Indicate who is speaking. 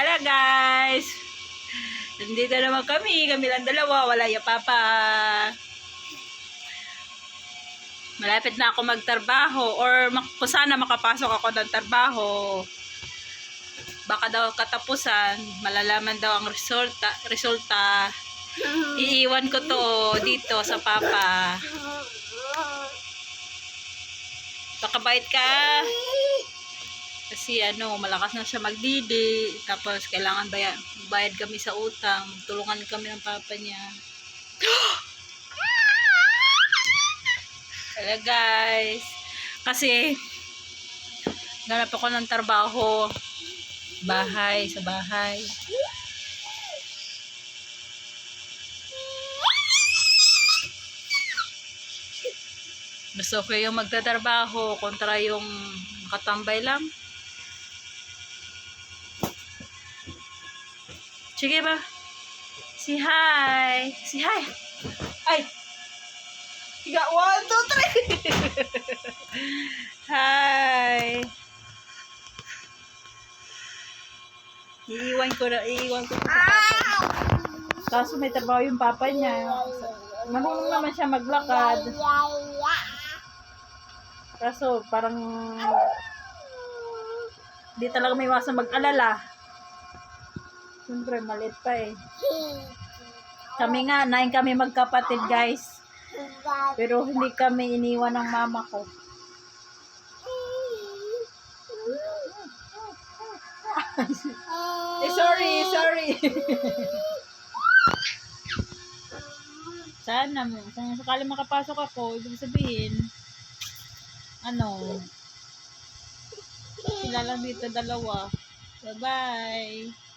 Speaker 1: Hello guys! Nandito naman kami. Kami lang dalawa. Wala yung papa. Malapit na ako magtrabaho or sana makapasok ako ng trabaho. Baka daw katapusan, malalaman daw ang resulta. resulta. Iiwan ko to dito sa papa. Pakabait ka. Kasi ano, malakas na siya magdidi. Tapos kailangan bayad, bayad kami sa utang. Tulungan kami ng papa niya. Hello guys. Kasi ganap ako ng trabaho. Bahay, sa bahay. Gusto ko yung magtatrabaho kontra yung makatambay lang. Sige ba? Si hi. Si hi. Ay. Tiga, one, two, three. hi. Iiwan ko na, iiwan ko na. Kaso may trabaho yung papa niya. Marunong naman siya maglakad. Kaso parang di talaga may iwasan mag-alala. Siyempre, maliit pa eh. Kami nga, nine kami magkapatid guys. Pero hindi kami iniwan ng mama ko. Eh, sorry, sorry. Sana, kung sakali makapasok ako, ibig sabihin, ano, sila lang dito dalawa. Bye-bye.